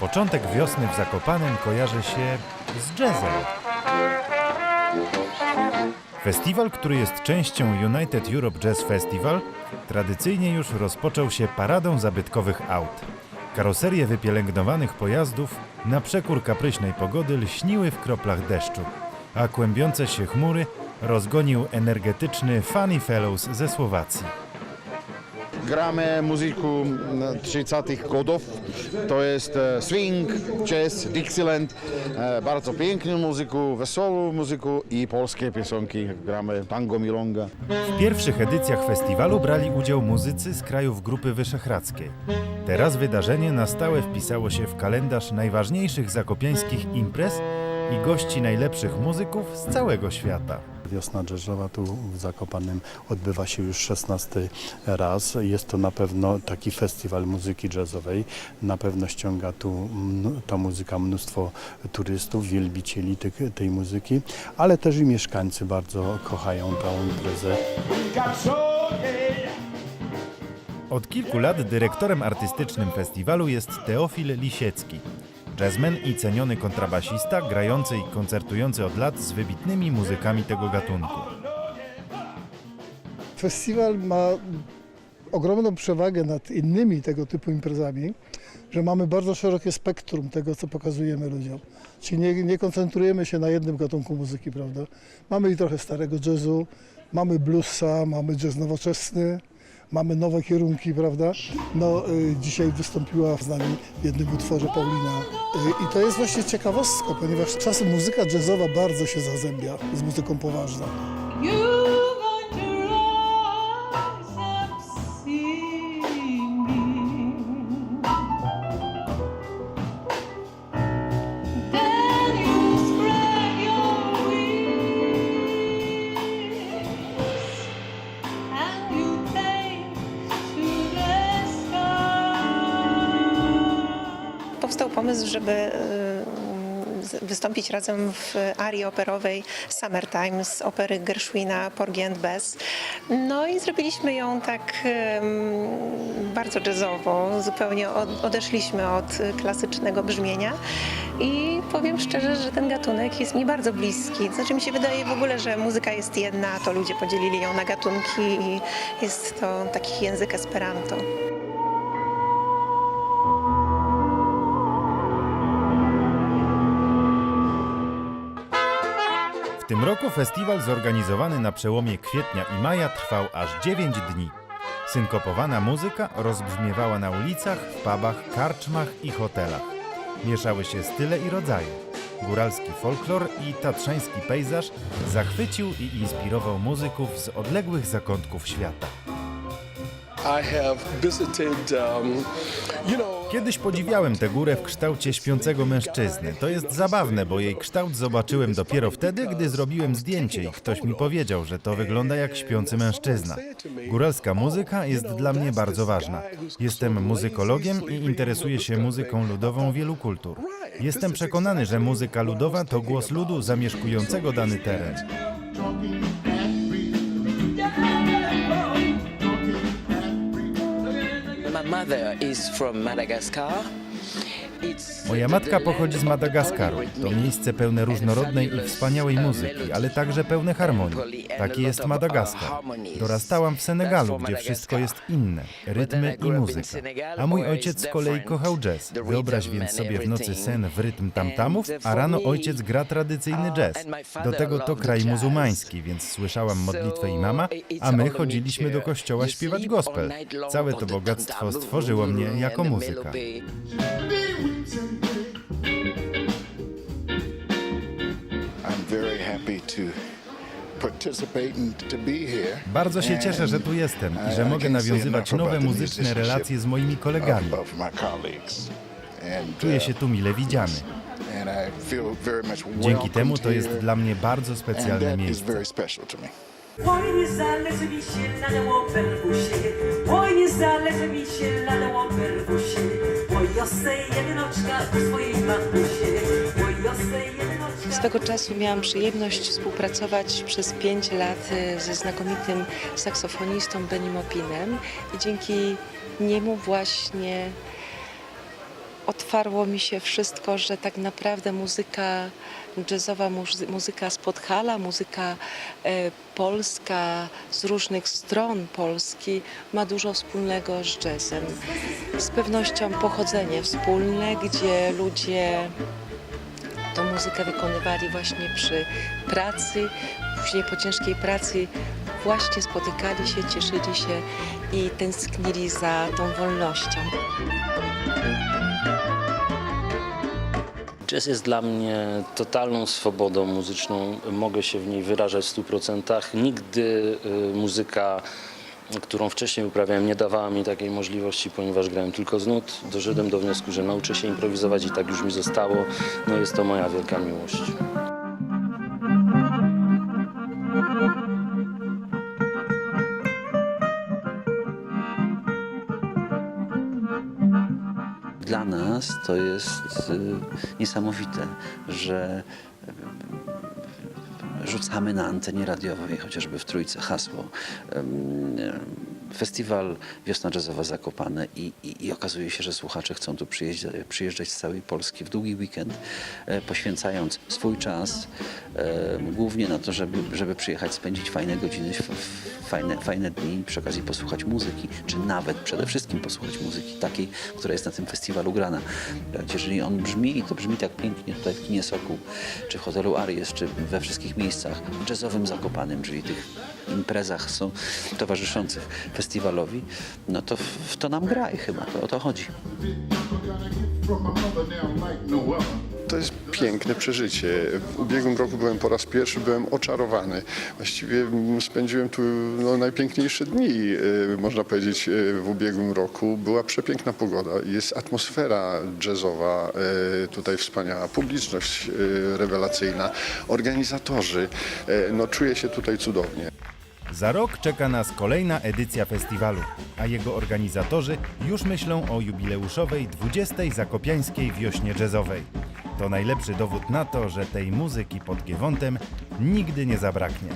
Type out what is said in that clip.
Początek wiosny w Zakopanem kojarzy się z jazzem. Festiwal, który jest częścią United Europe Jazz Festival, tradycyjnie już rozpoczął się paradą zabytkowych aut. Karoserie wypielęgnowanych pojazdów na przekór kapryśnej pogody lśniły w kroplach deszczu, a kłębiące się chmury rozgonił energetyczny Funny Fellows ze Słowacji. Gramy muzyku 30 godów. To jest e, swing, jazz, Dixieland. E, Bardzo piękną muzyku, wesołą muzyku i polskie piosenki. Gramy tango, milonga. W pierwszych edycjach festiwalu brali udział muzycy z krajów Grupy Wyszehradzkiej. Teraz wydarzenie na stałe wpisało się w kalendarz najważniejszych zakopiańskich imprez i gości najlepszych muzyków z całego świata. Wiosna jazzowa tu w Zakopanem odbywa się już 16 raz. Jest to na pewno taki festiwal muzyki jazzowej. Na pewno ściąga tu ta muzyka mnóstwo turystów, wielbicieli tych, tej muzyki, ale też i mieszkańcy bardzo kochają tę imprezę. Od kilku lat dyrektorem artystycznym festiwalu jest Teofil Lisiecki. Jazzman i ceniony kontrabasista, grający i koncertujący od lat z wybitnymi muzykami tego gatunku. Festiwal ma ogromną przewagę nad innymi tego typu imprezami, że mamy bardzo szerokie spektrum tego, co pokazujemy ludziom. Czyli nie, nie koncentrujemy się na jednym gatunku muzyki, prawda? Mamy i trochę starego jazzu, mamy bluesa, mamy jazz nowoczesny, mamy nowe kierunki, prawda? No, y, dzisiaj wystąpiła z nami w jednym utworze Paulina. Y, I to jest właśnie ciekawostka, ponieważ czasem muzyka jazzowa bardzo się zazębia z muzyką poważną. Pomysł, żeby y, wystąpić razem w arii operowej Summertime z opery Gershwina Porgy and Bess. No i zrobiliśmy ją tak bardzo jazzowo, zupełnie od, odeszliśmy od klasycznego brzmienia i powiem szczerze, że ten gatunek jest mi bardzo bliski. Znaczy mi się wydaje w ogóle, że muzyka jest jedna, to ludzie podzielili ją na gatunki i jest to taki język esperanto. W tym roku festiwal zorganizowany na przełomie kwietnia i maja trwał aż 9 dni. Synkopowana muzyka rozbrzmiewała na ulicach, w pubach, karczmach i hotelach. Mieszały się style i rodzaje. Góralski folklor i tatrzański pejzaż zachwycił i inspirował muzyków z odległych zakątków świata. Kiedyś podziwiałem tę górę w kształcie śpiącego mężczyzny. To jest zabawne, bo jej kształt zobaczyłem dopiero wtedy, gdy zrobiłem zdjęcie i ktoś mi powiedział, że to wygląda jak śpiący mężczyzna. Góralska muzyka jest dla mnie bardzo ważna. Jestem muzykologiem i interesuję się muzyką ludową wielu kultur. Jestem przekonany, że muzyka ludowa to głos ludu zamieszkującego dany teren. My mother is from Madagascar. Moja matka pochodzi z Madagaskaru. To miejsce pełne różnorodnej i wspaniałej muzyki, ale także pełne harmonii. Taki jest Madagaskar. Dorastałam w Senegalu, gdzie wszystko jest inne, rytmy i muzyka. A mój ojciec z kolei kochał jazz. Wyobraź więc sobie w nocy sen w rytm tamtamów, a rano ojciec gra tradycyjny jazz. Do tego to kraj muzułmański, więc słyszałam modlitwę imama, a my chodziliśmy do kościoła śpiewać gospel. Całe to bogactwo stworzyło mnie jako muzyka. I'm very happy to participate and to be here. Bardzo się cieszę, że tu jestem i że mogę nawiązywać nowe muzyczne relacje z moimi kolegami. Czuję uh, się tu mile widziany. Dzięki temu to jest dla mnie bardzo specjalne miejsce. very special to me. Oj, nie zależy mi się na tym oberwusie Oj, nie zależy mi się na Swego czasu miałam przyjemność współpracować przez 5 lat y, ze znakomitym saksofonistą Benim Opinem i dzięki niemu właśnie otwarło mi się wszystko, że tak naprawdę muzyka jazzowa, muzy- muzyka z Podhala, muzyka e, polska z różnych stron Polski ma dużo wspólnego z jazzem. Z pewnością pochodzenie wspólne, gdzie ludzie tą muzykę wykonywali właśnie przy pracy, później po ciężkiej pracy właśnie spotykali się, cieszyli się i tęsknili za tą wolnością. Jazz jest dla mnie totalną swobodą muzyczną. Mogę się w niej wyrażać w 100%. Nigdy y, muzyka, którą wcześniej uprawiałem, nie dawała mi takiej możliwości, ponieważ grałem tylko z nut. Doszedłem do wniosku, że nauczę się improwizować i tak już mi zostało. No jest to moja wielka miłość. Dla nas to jest y, niesamowite, że y, rzucamy na antenie radiowej, chociażby w Trójce hasło Festiwal Wiosna Jazzowa Zakopane i, i, i okazuje się, że słuchacze chcą tu przyjeżdżać, przyjeżdżać z całej Polski w długi weekend, e, poświęcając swój czas e, głównie na to, żeby, żeby przyjechać, spędzić fajne godziny, fajne, fajne dni, przy okazji posłuchać muzyki, czy nawet przede wszystkim posłuchać muzyki takiej, która jest na tym festiwalu grana. Jeżeli on brzmi, to brzmi tak pięknie tutaj w Kinie czy w hotelu Aries, czy we wszystkich miejscach jazzowym Zakopanym, czyli tych imprezach są towarzyszących festiwalowi, no to w, to nam gra i chyba to o to chodzi. To jest piękne przeżycie. W ubiegłym roku byłem po raz pierwszy, byłem oczarowany. Właściwie spędziłem tu no, najpiękniejsze dni, e, można powiedzieć, e, w ubiegłym roku. Była przepiękna pogoda, jest atmosfera jazzowa, e, tutaj wspaniała, publiczność rewelacyjna, organizatorzy. No, czuję się tutaj cudownie. Za rok czeka nas kolejna edycja festiwalu, a jego organizatorzy już myślą o jubileuszowej 20. Zakopiańskiej Wiośnie Jazzowej. To najlepszy dowód na to, że tej muzyki pod Giewontem nigdy nie zabraknie.